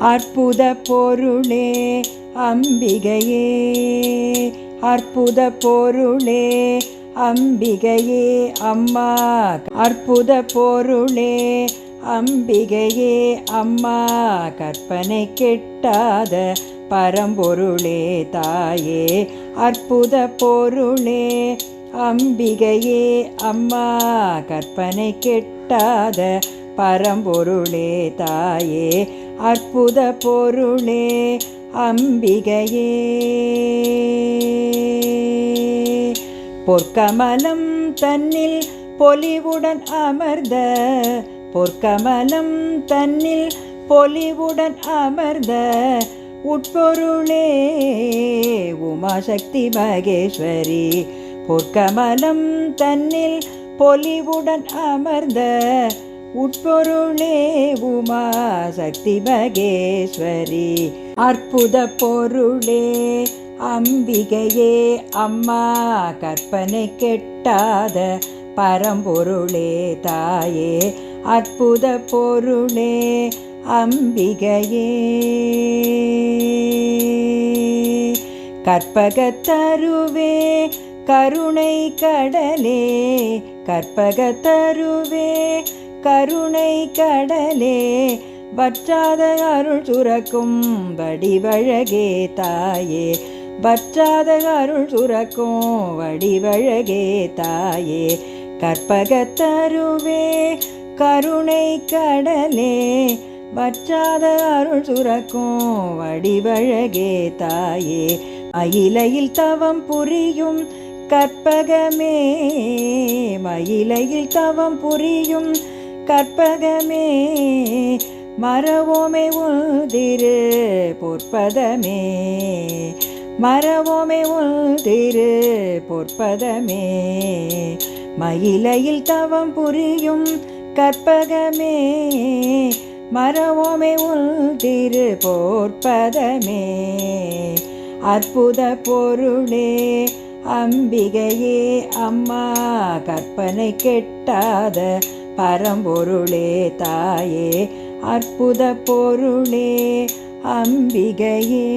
அற்புத பொருளே அம்பிகையே. அற்புத பொருளே அம்பிகையே அம்மா. அற்புத பொருளே அம்பிகையே அம்மா. கற்பனை கெட்டாத பரம்பொருளே தாயே. அற்புத பொருளே அம்பிகையே அம்மா. கற்பனை கெட்டாத பரம்பொருளே தாயே அற்புத பொருளே அம்பிகையே. பொற்கமலம் தன்னில் பொலிவுடன் அமர்ந்த பொற்கமலம் தன்னில் பொலிவுடன் அமர்ந்த உட்பொருளே உமாசக்தி மகேஸ்வரி. பொற்கமலம் தன்னில் பொலிவுடன் அமர்ந்த உட்பொருளே உமா சக்தி மகேஸ்வரி. அற்புத பொருளே அம்பிகையே அம்மா கற்பனை கெட்டாத பரம்பொருளே தாயே. அற்புத பொருளே அம்பிகையே. கற்பகத்தருவே கருணை கடலே கற்பகத்தருவே கருணை கடலே வற்றாத அருள் சுரக்கும் வடிவழகே தாயே. வற்றாத அருள் சுரக்கும் வடிவழகே தாயே. கற்பகத்தருவே கருணை கடலே வற்றாத அருள் சுரக்கும் வடிவழகே தாயே. மயிலையில் தவம் புரியும் கற்பகமே மயிலையில் தவம் புரியும் கற்பகமே மரவோமே உதிரு பொற்பதமே. மரவோமே உதிரு பொற்பதமே. மயிலையில் தவம் புரியும் கற்பகமே மரவோமே உதிரு போற்பதமே. அற்புத பொருளே அம்பிகையே அம்மா கற்பனை கெட்டாத பரம்பொருளே தாயே அற்புத பொருளே அம்பிகையே.